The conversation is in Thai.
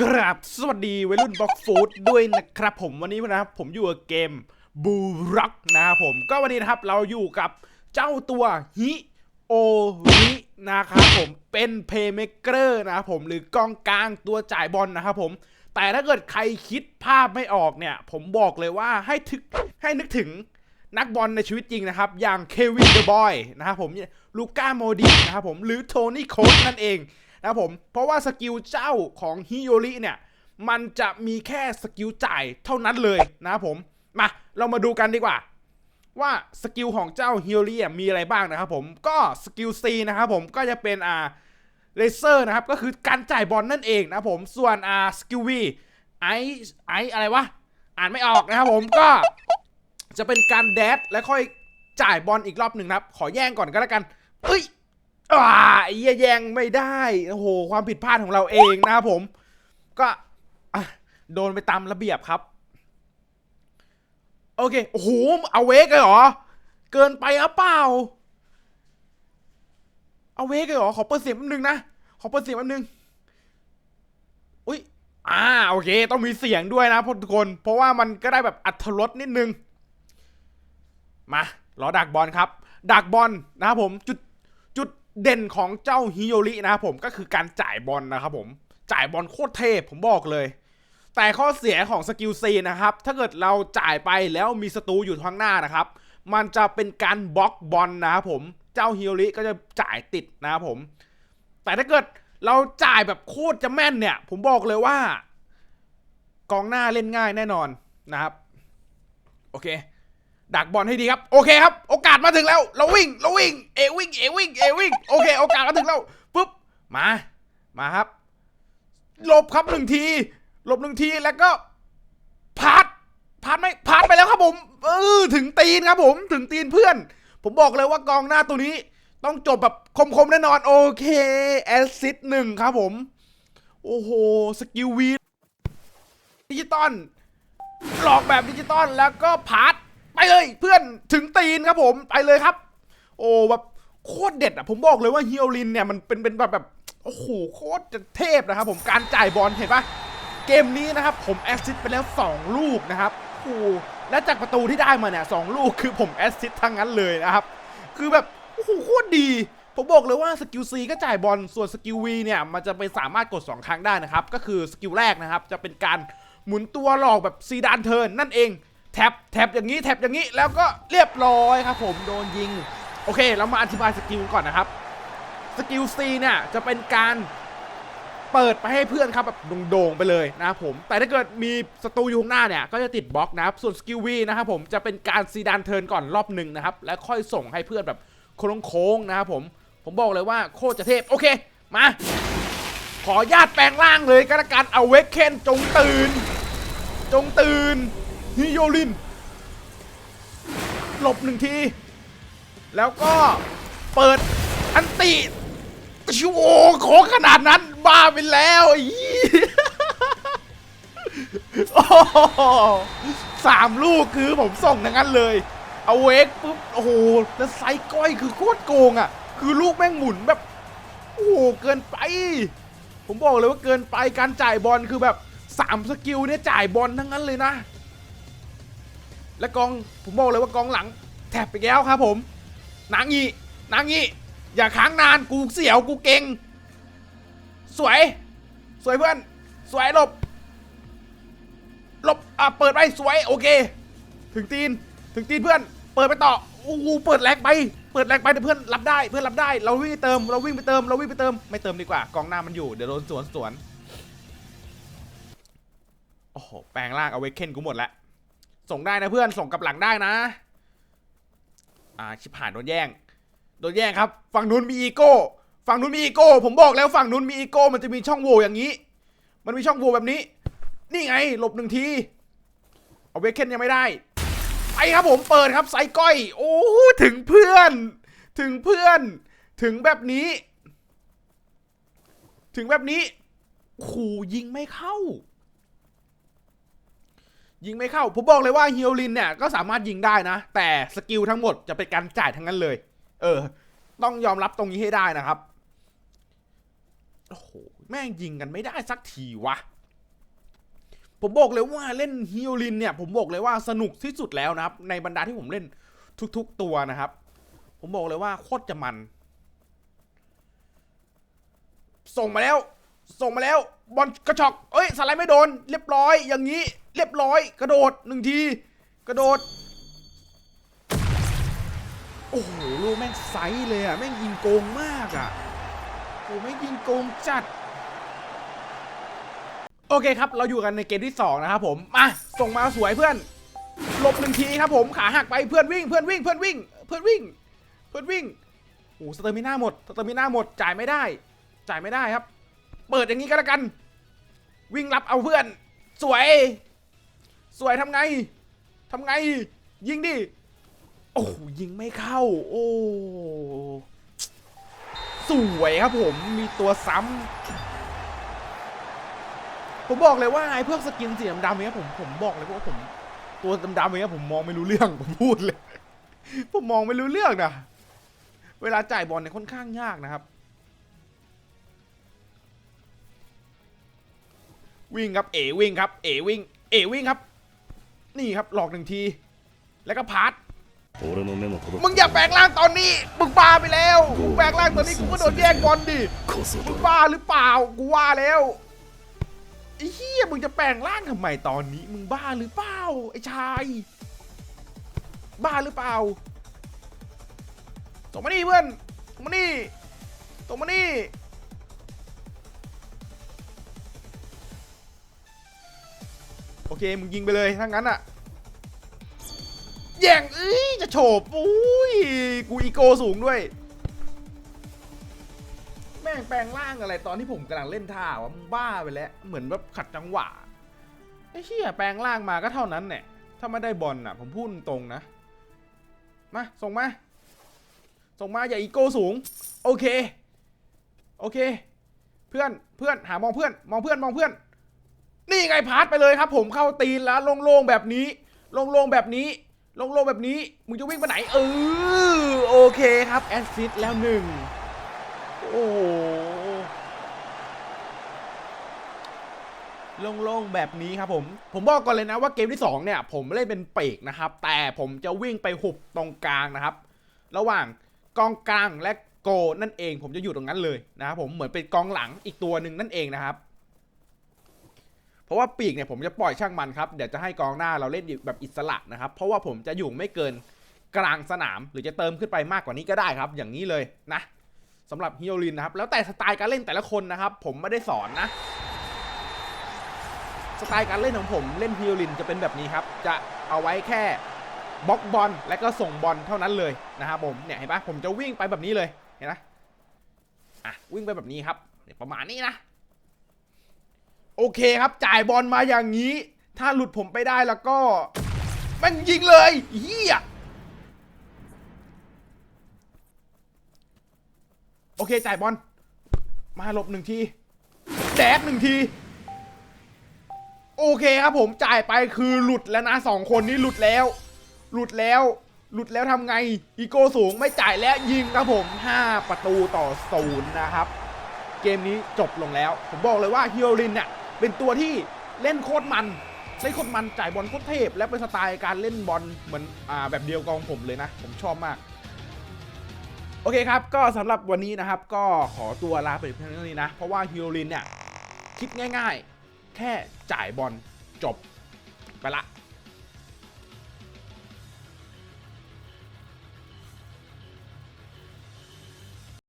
กราบสวัสดีวัยรุ่นบล็อกฟูดด้วยนะครับผมวันนี้นะครับผมอยู่กับเกมบูร็อกนะครับผมก็วันนี้นะครับเราอยู่กับเจ้าตัวฮิโอรินะครับผมเป็นเพย์เมเกอร์นะครับผมหรือกองกลางตัวจ่ายบอลนะครับผมแต่ถ้าเกิดใครคิดภาพไม่ออกเนี่ย ผมบอกเลยว่าให้ทึกให้นึกถึงนักบอลในชีวิตจริงนะครับ อย่างเควินเดอะบอยนะครับผมลูก้าโมดินะครับผมหรือโทนี่โคสนั่นเอง นะครับผม เพราะว่าสกิลเจ้าของฮิโยริเนี่ย มันจะมีแค่สกิลจ่ายเท่านั้นเลยนะครับผม มา เรามาดูกันดีกว่า ว่าสกิลของเจ้าฮิโยริมีอะไรบ้างนะครับผม ก็สกิล C นะครับผมก็จะเป็นอ่าเลเซอร์นะครับ ก็คือการจ่ายบอลนั่นเองนะครับผม ส่วนอ่าสกิล V ไอไออะไรวะ อ่านไม่ออกนะครับผมก็จะเป็นการแดดและค่อยจ่ายบอลอีกรอบหนึ่งนะครับ ขอแย่งก่อนก็แล้วกันเอ้ย อ่าไอ้เยแยงไม่ได้โอ้โหความผิดพลาดของเราเองนะครับผม ก็โดนไปตามระเบียบครับ โอเคโอ้โหเอาเวกเลยเหรอ เกินไปหรือเปล่าเอาเวกเลยเหรอขอเปิดเสียงแป๊บนึงนะขอเปิดเสียงแป๊บนึงอุ้ยอ่าโอเค ต้องมีเสียงด้วยนะทุกคน เพราะว่ามันก็ได้แบบอัธรสนิดนึงมาลอดักบอลครับ ดักบอลนะครับผมจุด เด่นของเจ้าฮิโยรินะครับผมก็คือการจ่ายบอลนะครับผมจ่ายบอลโคตรเทพผมบอกเลย แต่ข้อเสียของสกิลซีนะครับ ถ้าเกิดเราจ่ายไปแล้วมีศัตรูอยู่ข้างหน้านะครับ มันจะเป็นการบล็อกบอลนะครับผมเจ้าฮิโยริก็จะจ่ายติดนะครับผม แต่ถ้าเกิดเราจ่ายแบบโคตรจะแม่นเนี่ย ผมบอกเลยว่า กองหน้าเล่นง่ายแน่นอนนะครับ โอเค ดักบอลให้ดีครับ โอเคครับ โอกาสมาถึงแล้ว เราวิ่ง เราวิ่ง เอวิ่ง เอวิ่ง เอวิ่ง โอเค โอกาสมาถึงแล้วปุ๊บ มา มาครับ หลบครับหนึ่งที หลบหนึ่งที แล้วก็พาดพาดไม่พาดไปแล้วครับผม เออ ถึงตีนครับผม ถึงตีนเพื่อน ผมบอกเลยว่ากองหน้าตัวนี้ ต้องจบแบบคมๆแน่นอน โอเค แอสซิสหนึ่งครับผม โอ้โห สกิลวีดิจิตอลหลอกแบบดิจิตอลแล้วก็พาร์ท ไปเลยเพื่อนถึงตีนครับผมไปเลยครับ โอ้แบบโคตรเด็ดอะผมบอกเลยว่าฮิโอลินเนี่ยมันเป็นเป็นแบบแบบโอ้โหโคตรจะเทพนะครับผมการจ่ายบอลเห็นปะเกมนี้นะครับผมแอสซิสต์ไปแล้ว 2 ลูกนะครับโอ้และจากประตูที่ได้มาเนี่ยสองลูกคือผมแอสซิสต์ทั้งนั้นเลยนะครับ คือแบบโอ้โหโคตรดี ผมบอกเลยว่าสกิล C ก็จ่ายบอลส่วนสกิล V เนี่ยมันจะไปสามารถกด 2 ครั้งได้นะครับ ก็คือสกิลแรกนะครับจะเป็นการหมุนตัวหลอกแบบซีดานเทิร์นนั่นเอง แท็บแท็บอย่างนี้แท็บอย่างนี้แล้วก็เรียบร้อยครับผมโดนยิง โอเค เรามาอธิบายสกิลก่อนนะครับสกิล C เนี่ยจะเป็นการเปิดไปให้เพื่อนครับแบบโด่งๆไปเลยนะครับผม แต่ถ้าเกิดมีศัตรูอยู่ข้างหน้าเนี่ย ก็จะติดบล็อกนะครับ ส่วนสกิล V นะครับผมจะเป็นการซีดานเทิร์นก่อนรอบหนึ่งนะครับ แล้วค่อยส่งให้เพื่อนแบบโค้งๆนะครับผม ผมบอกเลยว่าโคตรจะเทพ โอเค มา ขอญาตแปลงร่างเลยก็แล้วกันเอาเวกเคนจงตื่น จงตื่น ฮิโยริน หลบหนึ่งที แล้วก็เปิดอันติชูโอโคขนาดนั้น บ้าไปแล้วอ้เหี้ยโอ้สามลูกคือผมส่งทั้งนั้นเลย เอาเวกปุ๊บ โอ้โห แล้วไซก้อยคือโคตรโกงอะ คือลูกแม่งหมุนแบบ โอ้โห เกินไป ผมบอกเลยว่าเกินไปการจ่ายบอลคือแบบสามสกิลเนี่ยจ่ายบอลทั้งนั้นเลยนะ และกองผมบอกเลยว่ากองหลังแถบไปแล้วครับผมนางงี้นางงี้อย่าค้างนานกูเสียวกูเก่ง สวย สวยเพื่อน สวยหลบ หลบ อะ เปิดไปสวย โอเค ถึงตีน ถึงตีนเพื่อน เปิดไปต่อโอ้โหเปิดแรงไป เปิดแรงไปแต่เพื่อนรับได้ เพื่อนรับได้ เราวิ่งไปเติม เราวิ่งไปเติม เราวิ่งไปเติม ไม่เติมดีกว่า กองหน้ามันอยู่ เดี๋ยวโดนสวนสวน โอ้โห แปลงร่างเอาไว้เค้นกูหมดแล้ว ส่งได้นะเพื่อนส่งกับหลังได้นะ อ่าชิบหายโดนแย่ง โดนแย่งครับ ฝั่งนู้นมีอีโก้ ฝั่งนู้นมีอีโก้ ผมบอกแล้วฝั่งนู้นมีอีโก้มันจะมีช่องโหว่อย่างนี้ มันมีช่องโหว่แบบนี้ นี่ไง หลบหนึ่งที เอาเวกเคนยังไม่ได้ไปครับผมเปิดครับไซก้อย โอ้ถึงเพื่อน ถึงเพื่อน ถึงแบบนี้ ถึงแบบนี้ขู่ยิงไม่เข้า ยิงไม่เข้า ผมบอกเลยว่าฮิโอลินเนี่ยก็สามารถยิงได้นะ แต่สกิลทั้งหมดจะเป็นการจ่ายทั้งนั้นเลย เออ ต้องยอมรับตรงนี้ให้ได้นะครับ โอ้โห แม่งยิงกันไม่ได้สักทีวะ ผมบอกเลยว่าเล่นฮิโอลินเนี่ย ผมบอกเลยว่าสนุกที่สุดแล้วนะครับ ในบรรดาที่ผมเล่นทุก ๆ ตัวนะครับ ผมบอกเลยว่าโคตรจะมัน ส่งมาแล้ว ส่งมาแล้วบอลกระชอกเอ้ยสไลด์ไม่โดน เรียบร้อย อย่างนี้ เรียบร้อย กระโดดหนึ่งที กระโดด โอ้โหลูกแม่งไซส์เลยอะแม่งยิงโกงมากอะโอ้แม่งยิงโกงจัด โอเคครับ เราอยู่กันในเกมที่ 2 นะครับผมมาส่งมาสวยเพื่อนหลบหนึ่งทีครับผมขาหักไปเพื่อนวิ่งเพื่อนวิ่งเพื่อนวิ่ง เพื่อนวิ่ง เพื่อนวิ่งโอ้สเตอร์มิน่าหมดสเตอร์มิน่าหมดจ่ายไม่ได้ จ่ายไม่ได้ครับ เปิดอย่างนี้ก็แล้วกัน วิ่งรับเอาเพื่อน สวย สวยทำไงทำไง ยิงดิ โอ้ยิงไม่เข้า โอ้สวยครับผมมีตัวซ้ำผมบอกเลยว่าไอ้พวกสกินสีดำๆเนี้ยผมผมบอกเลยว่าผม ตัวดำๆเนี้ยผมมองไม่รู้เรื่องผมพูดเลย ผมมองไม่รู้เรื่องนะเวลาจ่ายบอลเนี่ยค่อนข้างยากนะครับ วิ่งครับเอวิ่งครับเอวิ่งเอวิ่งครับ นี่ครับหลอกหนึ่งที แล้วก็พาร์ทมึงอย่าแปลงร่างตอนนี้ มึงบ้าไปแล้วมึงแปลงร่างตอนนี้กูก็โดนแยกบอลดิ มึงบ้าหรือเปล่า กูว่าแล้วไอ้เฮียมึงจะแปลงร่างทำไมตอนนี้ มึงบ้าหรือเปล่าไอ้ชาย บ้าหรือเปล่าส่งมานี่เพื่อนมานี่ส่งมานี่ เคมึงยิงไปเลยถ้างั้นอะแย่งเอ้ยจะโฉบอุ้ยกูอีโกสูงด้วย แม่งแปลงร่างอะไรตอนที่ผมกำลังเล่นท่าวะมึงบ้าไปแล้วเหมือนแบบขัดจังหวะไอ้เหี้ยแปลงร่างมาก็เท่านั้นแหละถ้าไม่ได้บอลน่ะ ผมพูดตรงนะมาส่งมา ส่งมาอย่าอีโก้สูง โอเค โอเค เพื่อนเพื่อนหามองเพื่อน มองเพื่อนมองเพื่อน นี่ไงพาร์ทไปเลยครับผมเข้าตีนแล้วโล่งๆแบบนี้โล่งๆแบบนี้โล่งๆแบบนี้มึงจะวิ่งไปไหนเออโอเคครับแอสซิสต์แล้วหนึ่งโอ้โหโล่งๆแบบนี้ครับผม ผมบอกก่อนเลยนะว่าเกมที่ 2 เนี่ย ผมเล่นเป็นเปกนะครับ แต่ผมจะวิ่งไปหุบตรงกลางนะครับ ระหว่างกองกลางและโกนั่นเอง ผมจะอยู่ตรงนั้นเลยนะครับผมเหมือนเป็นกองหลังอีกตัวหนึ่งนั่นเองนะครับ เพราะว่าปีกเนี่ยผมจะปล่อยช่างมันครับเดี๋ยวจะให้กองหน้าเราเล่นแบบอิสระนะครับ เพราะว่าผมจะอยู่ไม่เกินกลางสนาม หรือจะเติมขึ้นไปมากกว่านี้ก็ได้ครับ อย่างนี้เลยนะสำหรับฮิโอลินนะครับ แล้วแต่สไตล์การเล่นแต่ละคนนะครับ ผมไม่ได้สอนนะ สไตล์การเล่นของผมเล่นฮิโอลินจะเป็นแบบนี้ครับ จะเอาไว้แค่บล็อกบอลและก็ส่งบอลเท่านั้นเลยนะครับผมเนี่ยเห็นปะผมจะวิ่งไปแบบนี้เลยเห็นไหมอะวิ่งไปแบบนี้ครับประมาณนี้นะ โอเคครับจ่ายบอลมาอย่างนี้ ถ้าหลุดผมไปได้แล้วก็ มันยิงเลยเฮียโอเคจ่ายบอลมาหลบหนึ่งทีแดดหนึ่งที โอเคครับผมจ่ายไปคือหลุดแล้วนะสองคนนี้หลุดแล้ว หลุดแล้ว หลุดแล้วทำไง อีโก้สูงไม่จ่ายแล้วยิงครับผม 5 ประตูต่อศูนย์นะครับ เกมนี้จบลงแล้ว ผมบอกเลยว่าฮิโอรินเนี่ย เป็นตัวที่เล่นโคตรมันเล่นโคตรมันจ่ายบอลโคตรเทพ และเป็นสไตล์การเล่นบอลเหมือนอ่าแบบเดียวกับของผมเลยนะ ผมชอบมาก โอเคครับ ก็สำหรับวันนี้นะครับ ก็ขอตัวลาไปเพียงเท่านี้นะ เพราะว่าฮิโรรินเนี่ย คิดง่าย ๆ แค่จ่ายบอลจบไปละ